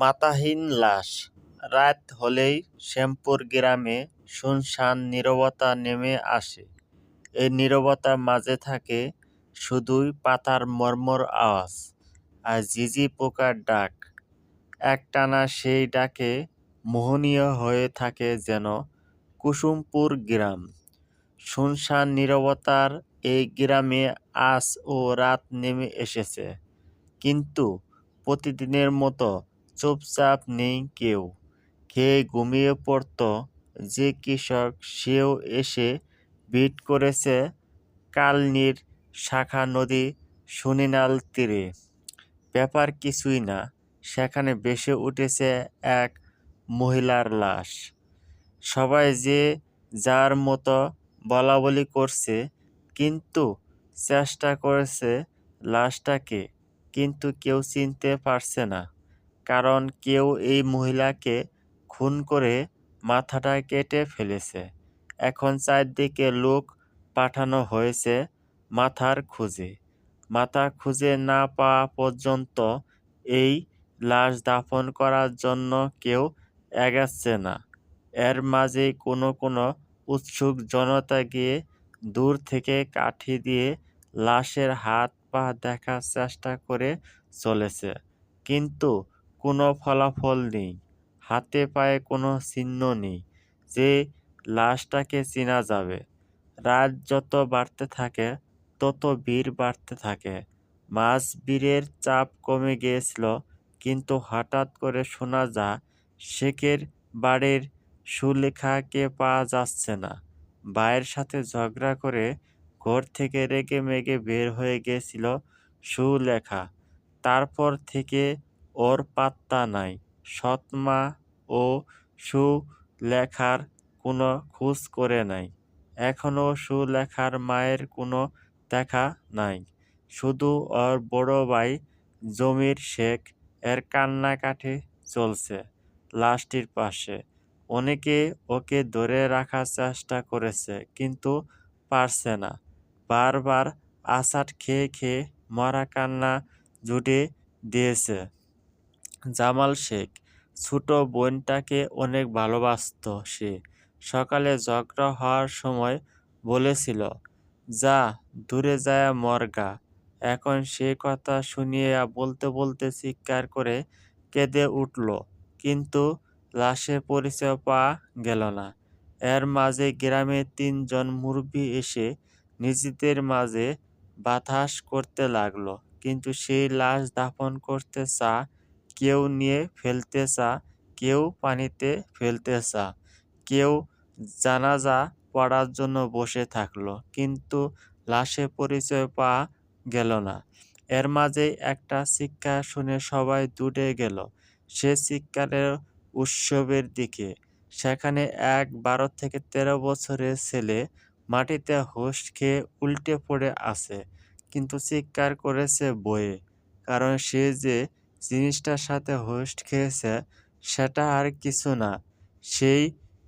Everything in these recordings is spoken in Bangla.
মাথাহীন লাশ। রাত হলেই শ্যামপুর গ্রামে শুনশান নীরবতা নেমে আসে। এই নীরবতার মাঝে থাকে শুধুই পাতার মর্মর আওয়াজ আর ঝিঝি পোকার ডাক। একটানা সেই ডাকে মোহনীয় হয়ে থাকে যেন কুসুমপুর গ্রাম। শুনশান নীরবতার এই গ্রামে আজ ও রাত নেমে এসেছে। কিন্তু প্রতিদিনের মতো চুপচাপ নেই কেউ। খেয়ে ঘুমিয়ে পড়ত? যে কৃষক, সেও এসে ভিট করেছে কালনির শাখা নদী সুনিনাল তীরে। ব্যাপার কিছুই না, সেখানে ভেসে উঠেছে এক মহিলার লাশ। সবাই যে যার মতো বলা বলি করছে, কিন্তু চেষ্টা করেছে লাশটাকে, কিন্তু কেউ চিনতে পারছে না। কারণ কেউ এই মহিলাকে খুন করে মাথাটা কেটে ফেলেছে। এখন চারদিকে লোক পাঠানো হয়েছে মাথার খুঁজে। মাথা খুঁজে না পাওয়া পর্যন্ত এই লাশ দাফন করার জন্য কেউ এগাচ্ছে না। এর মাঝে কোনো কোনো উৎসুক জনতা গিয়ে দূর থেকে কাঠি দিয়ে লাশের হাত পা দেখার চেষ্টা করে চলেছে। কিন্তু কোনো ফলাফল নেই। হাতে পায়ে কোনো চিহ্ন নেই যে লাশটাকে চেনা যাবে। রাত যত বাড়তে থাকে, তত ভিড় বাড়তে থাকে। মাছ বীরের চাপ কমে গিয়েছিল, কিন্তু হঠাৎ করে শোনা যা শেখের বাড়ির সুলেখাকে পাওয়া যাচ্ছে না। ভাইয়ের সাথে ঝগড়া করে ঘর থেকে রেগে মেগে বের হয়ে গিয়েছিল সুলেখা। তারপর থেকে ওর পাত্তা নাই। সৎমা ও সুলেখার কোনো খোঁজ করে নাই। এখনও সুলেখার মায়ের কোনো দেখা নাই। শুধু ওর বড় ভাই জমির শেখ এর কান্নাকাটি চলছে লাশটির পাশে। অনেকে ওকে ধরে রাখার চেষ্টা করেছে, কিন্তু পারছে না। বারবার আছাড় খেয়ে খেয়ে মরা কান্না জুটে দিয়েছে। জামাল শেখ, ছোট বোনটাকে অনেক ভালোবাসত সে। সকালে ঝগড়া হওয়ার সময় বলেছিল, যা, দূরে যায় মর্গা এখন সে কথা শুনিয়ে বলতে বলতে চিৎকার করে কেঁদে উঠল, কিন্তু লাশের পরিচয় পাওয়া গেল না। এর মাঝে গ্রামে তিনজন মুরব্বী এসে নিজেদের মাঝে বাতাস করতে লাগল, কিন্তু সেই লাশ দাফন করতে চা কেউ নিয়ে ফেলতে চা কেউ পানিতে ফেলতে চা কেউ জানাজা পড়ার জন্য বসে থাকল, কিন্তু লাশে পরিচয় পাওয়া গেল না। এর মাঝেই একটা চিৎকার শুনে সবাই দূরে গেল, সে চিৎকারের উৎসবের দিকে। সেখানে এক বারো থেকে তেরো বছরের ছেলে মাটিতে হোস খেয়ে উল্টে পড়ে আছে, কিন্তু চিৎকার করেছে বয়ে কারণ সে যে জিনিসটার সাথে হোস্ট খেয়েছে, সেটা আর কিছু না। সেই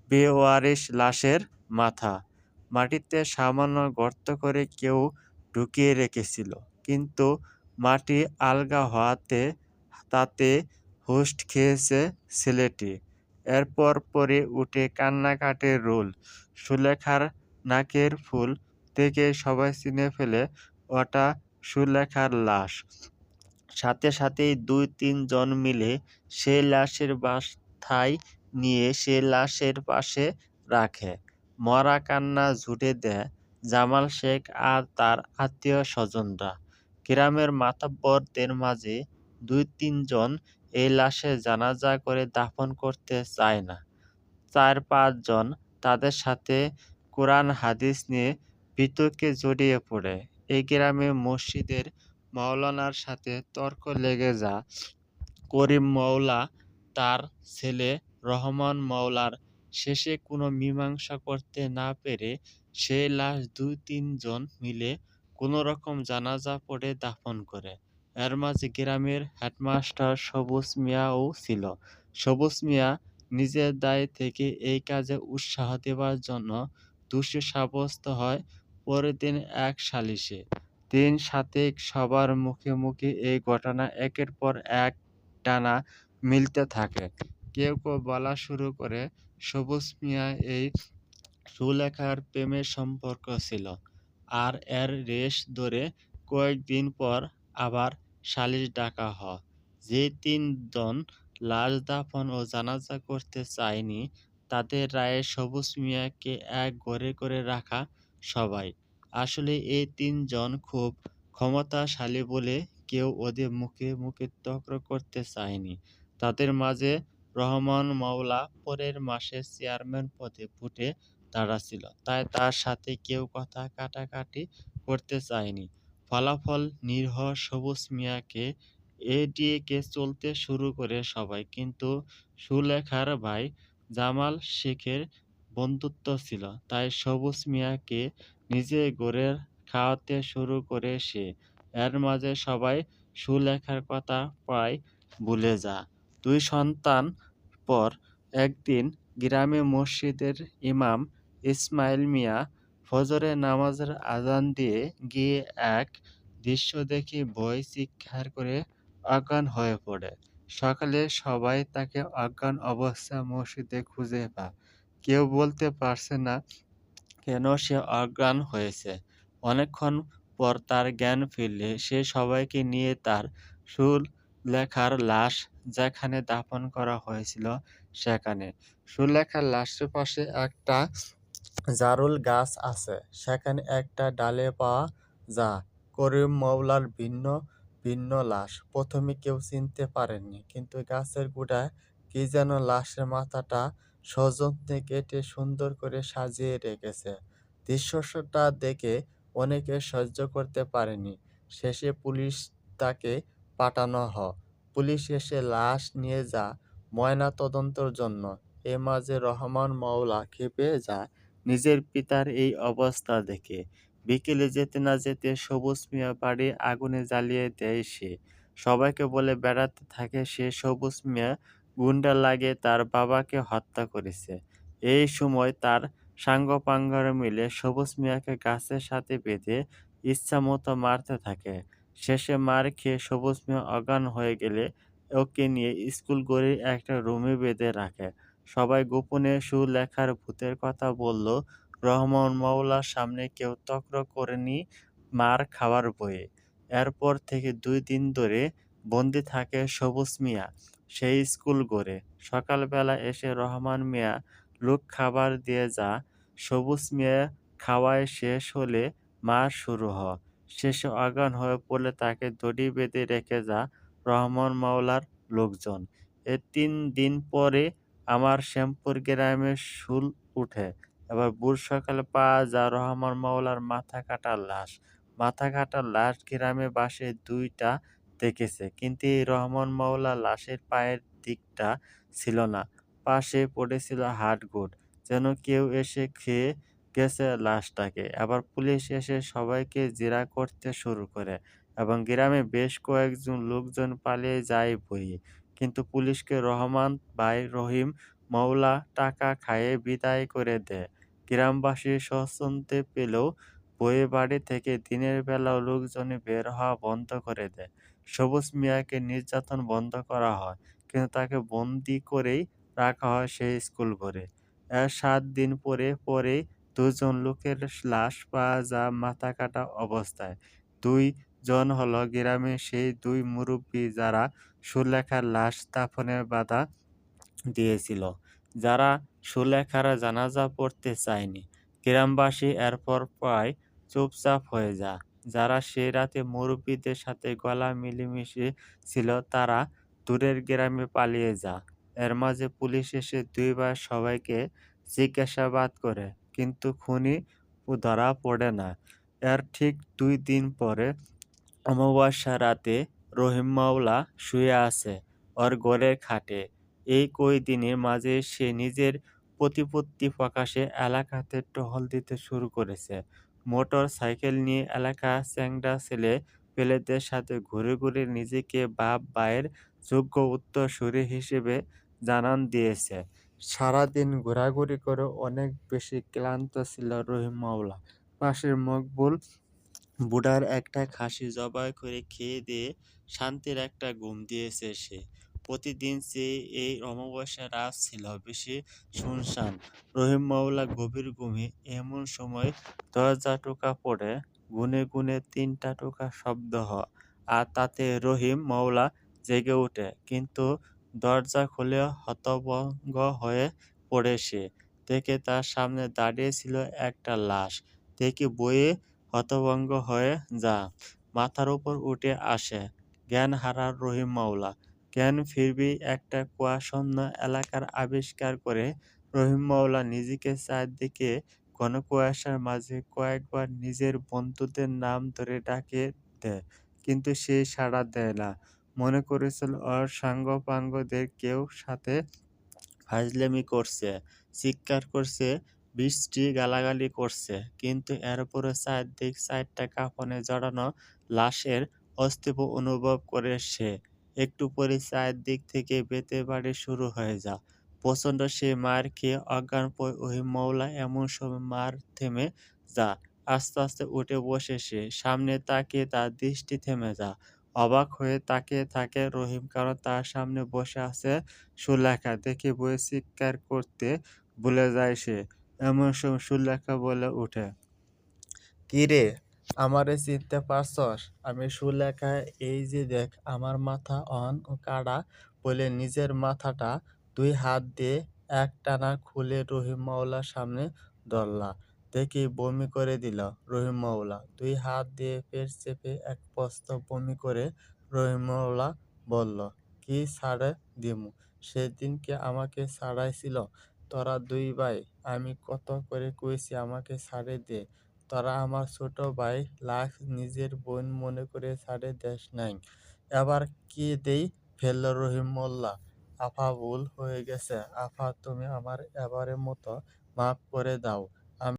বেওয়ারিশ লাশের মাথা। মাটিতে সামান্য গর্ত করে কেউ ঢুকিয়ে রেখেছিল। কিন্তু মাটি আলগা হওয়াতে তাতে হোস্ট খেয়েছে ছেলেটি। এরপর পরে উঠে কান্নাকাটির রোল। সুলেখার নাকের ফুল থেকে সবাই চিনে ফেলে ওটা সুলেখার লাশ। সাথে সাথেই দুই তিনজন মিলে সেই লাশের বাসায় নিয়ে সে লাশের পাশে রাখে। মরা কান্না ঝুটে দেয় জামাল শেখ আর তার আত্মীয় স্বজনরা। গ্রামের মাতব্বরদের মাঝে দুই তিনজন এই লাশে জানাজা করে দাফন করতে চায় না। চার পাঁচজন তাদের সাথে কোরআন হাদিস নিয়ে বিতর্কে জড়িয়ে পড়ে। এই গ্রামে মসজিদের মাওলানার সাথে তর্ক লেগে যা। করিম মওলা তার ছেলে রহমান মওলার শেষে কোনো মীমাংসা করতে না পেরে সেই লাশ দুই তিনজন মিলে কোনো রকম জানাজা পড়ে দাফন করে। এর মাঝে গ্রামের হেডমাস্টার সবুজ মিয়াও ছিল। সবুজ মিয়া নিজের দায় থেকে এই কাজে উৎসাহ দেওয়ার জন্য দোষী সাব্যস্ত হয়। পরের দিন এক সালিশে দিন সাতেক সবার মুখে মুখে এই ঘটনা একের পর এক টানা মিলতে থাকে। কেউ কেউ বলা শুরু করে, সবুজ মিয়া এই সুলেখার প্রেমের সম্পর্ক ছিল। আর এর রেশ ধরে কয়েকদিন পর আবার সালিশ ডাকা হয়। যে তিনজন লাশ দাফন ও জানাজা করতে চায়নি, তাদের রায়ে সবুজ মিয়াকে এক ঘরে করে রাখা সবাই। আসলে এই তিনজন খুব ক্ষমতাশালী বলে কেউ ওদের মুখে মুখে তর্ক করতে চায়নি। তাদের মাঝে রহমান মাওলা পরের মাসে চেয়ারম্যান পদে ফুটে দাঁড়াচ্ছিল তাই তার সাথে কেউ কথা কাটাকাটি করতে চায়নি। ফলাফল নিরীহ সবুজ মিয়াকে এডিএকে চলতে শুরু করে সবাই, কিন্তু সুলেখার ভাই জামাল শেখের বন্ধুত্ব ছিল। তাই সবুজ মিয়াকে নিজে গড়ে খাওয়াতে শুরু করে সে। এর মাঝে সবাই সুলেখার কথা প্রায় ভুলে যা দুই সন্তান পর একদিন গ্রামে মসজিদের ইমাম ইসমাইল মিয়া ফজরের নামাজের আজান দিয়ে গিয়ে এক দৃশ্য দেখে বই চিৎকার করে অজ্ঞান হয়ে পড়ে। সকালে সবাই তাকে অজ্ঞান অবস্থায় মসজিদে খুঁজে পায়। কেউ বলতে পারছে না কেন সে অজ্ঞান হয়েছে। অনেকক্ষণ পর তার জ্ঞান ফিরলে সে সবাইকে নিয়ে তার সুর লেখার লাশ যেখানে দাফন করা হয়েছিল সেখানে। সুলেখার লাশের পাশে একটা জারুল গাছ আছে। সেখানে একটা ডালে পাওয়া যা করিম মৌলার ভিন্ন ভিন্ন লাশ। প্রথমে কেউ চিনতে পারেননি, কিন্তু গাছের গোড়ায় কি যেন লাশের মাথাটা সযত্নে কেটে সুন্দর করে সাজিয়ে রেখেছে। দৃশ্যটা দেখে অনেকে সহ্য করতে পারেনি। শেষে পুলিশ তাকে পাঠানো হ। পুলিশ এসে লাশ নিয়ে যা ময়না তদন্তর জন্য। এ মাঝে রহমান মাওলা খেপে যায় নিজের পিতার এই অবস্থা দেখে। বিকেলে যেতে না যেতে সবুজ মিয়া বাড়ি আগুনে জ্বালিয়ে দেয় সে। সবাইকে বলে বেড়াতে থাকে সে সবুজ মিয়া গুন্ডা লাগে, তার বাবাকে হত্যা করেছে। এই সময় তার সাঙ্গপাঙ্গরা মিলে সবুজ মিয়াকে গাছের সাথে বেঁধে ইচ্ছা মতো মারতে থাকে। শেষে মার খেয়ে সবুজ মিয়া অজ্ঞান হয়ে গেলে ওকে নিয়ে স্কুল গড়ে একটা রুমে বেঁধে রাখে। সবাই গোপনে সুলেখার ভূতের কথা বলল, রহমান মাওলার সামনে কেউ তক্র করেনি মার খাওয়ার বয়ে। এরপর থেকে দুই দিন ধরে বন্দি থাকে সবুজ মিয়া। সেই স্কুল গড়ে। সকালবেলা এসে রহমান মিয়া লোক খাবার দিয়ে যা, সবুজ মিয়া খাওয়ায় শেষ হলে মার শুরু হ। শেষে অজ্ঞান হয়ে পড়লে তাকে দড়ি বেঁধে রেখে যা রহমান মাওলার লোকজন। এ তিন দিন পরে আমার শ্যামপুর গ্রামে শুল উঠে। এবার বুর সকালে পাওয়া যা রহমান মাওলার মাথা কাটার লাশ। মাথা কাটার লাশ গ্রামে বাসে দুইটা দেখেছে, কিন্তু রহমান মাওলা লাশের পায়ের দিকটা ছিল না। পাশে পড়েছিল হাড়গোড় যেন কেউ এসে খেয়ে গেছে লাশটাকে। আবার পুলিশ এসে সবাইকে জেরা করতে শুরু করে এবং গ্রামে বেশ কয়েকজন লোকজন পালিয়ে যায় বই। কিন্তু পুলিশকে রহমান ভাই রহিম মৌলা টাকা খাইয়ে বিদায় করে দেয়। গ্রামবাসী স্বচ্ছন্দে পেলেও বইয়ে বাড়ি থেকে দিনের বেলাও লোকজনে বের হওয়া বন্ধ করে দেয়। সবুজ মিয়াকে নির্যাতন বন্ধ করা হয়, কিন্তু তাকে বন্দি করেই রাখা হয় সেই স্কুল ঘরে। এর সাত দিন পরে পরে দুজন লোকের লাশ পাওয়া যা মাথা কাটা অবস্থায়। দুই জন হলো গ্রামে সেই দুই মুরব্বী যারা সুলেখার লাশ দাফনের বাধা দিয়েছিল, যারা সুলেখারা জানাজা পড়তে চায়নি। গ্রামবাসী এরপর প্রায় চুপচাপ হয়ে যা যারা সেই রাতে মুরব্বীদের সাথে গলা মিলেমিশে ছিল, তারা দূরের গ্রামে পালিয়ে যা এর মাঝে পুলিশ এসে দুইবার সবাইকে জিজ্ঞাসাবাদ করে, কিন্তু খুনি ধরা পড়ে না। এর ঠিক দুই দিন পরে অমাবস্যা রাতে রহিম মাওলা শুয়ে আছে ওর ঘরের খাটে। এই কয়দিনের মাঝে সে নিজের প্রতিপত্তি প্রকাশে এলাকাতে টহল দিতে শুরু করেছে। মোটর সাইকেল নিয়ে এলাকা চ্যাংড়া ছেলে পেলেদের সাথে ঘুরে ঘুরে নিজেকে বাপ ভাইয়ের যোগ্য উত্তরসূরি হিসেবে জানান দিয়েছে। সারাদিন ঘোরাঘুরি করে অনেক বেশি ক্লান্ত ছিল রহিম মাওলা। পাশের মকবুল বুড়ার একটা খাসি জবাই করে খেয়ে দিয়ে শান্তির একটা ঘুম দিয়েছে সে। প্রতিদিন চেয়ে এই অমাবস্যার রাত ছিল, বেশি শুনশান। রহিম মাওলা গভীর ঘুমে এমন সময় দরজা টোকা পড়ে, গুনে গুনে তিনটা টোকা শব্দ হয় আর তাতে রহিম মাওলা জেগে ওঠে। কিন্তু দরজা খুলে হতভঙ্গ হয়ে পড়ে সে। দেখে তার সামনে দাঁড়িয়ে ছিল একটা লাশ। দেখে বইয়ে হতভঙ্গ হয়ে যা, মাথার উপর উঠে আসে। জ্ঞান হারার রহিম মাওলা জ্ঞান ফিরবি একটা কুয়াশন্ন এলাকার আবিষ্কার করে? রহিম মাওলা নিজেকে চারদিকে ঘন কুয়াশার মাঝে কয়েকবার নিজের বন্ধুদের নাম ধরে ডাকে দেয় কিন্তু সে সাড়া দেয় না। মনে করেছিল ওর সাঙ্গপাঙ্গদের কেউ সাথে ফাজলামি করছে, চিৎকার করছে, বৃষ্টি গালাগালি করছে, কিন্তু এরপরে চারদিক চারটা কাফনে জড়ানো লাশের অস্তিত্ব অনুভব করে সে। একটু পরে চায়ের চারদিক থেকে বেতে বাড়ি শুরু হয়ে যা প্রচণ্ড সে মার খেয়ে অজ্ঞান ওই মৌলা এমন সময় মার থেমে যা আস্তে আস্তে উঠে বসে সে। সামনে তাকিয়ে তার দৃষ্টি থেমে যা অবাক হয়ে তাকিয়ে থাকে রহিম কারণ তার সামনে বসে আছে সুলেখা। দেখে বই চিৎকার করতে ভুলে যায় সে। এমন সময় সুলেখা বলে উঠে কি রে আমারে চিনতে পারছস? আমি সুলেখা এই যে দেখ, আমার মাথা অন কাড়া বলে নিজের মাথাটা দুই হাত দিয়ে এক টানা খুলে রহিম মাওলার সামনে ধরলা। দেখি বমি করে দিল রহিম মাওলা। দুই হাত দিয়ে পেট চেপে এক পস্ত বমি করে রহিম মাওলা বলল, কি ছাড়ে দিমু? সেদিনকে আমাকে ছাড়াইছিল। তোরা দুই ভাই। আমি কত করে কইছি আমাকে ছাড়ে দে। তোরা আমার ছোট ভাই লাখ নিজের বোন মনে করে ছাড়ে দেশ নাই। এবার কি দেই ফেলল রহিম মোল্লা আফা ভুল হয়ে গেছে। আফা, তুমি আমার এবারের মতো মাফ করে দাও।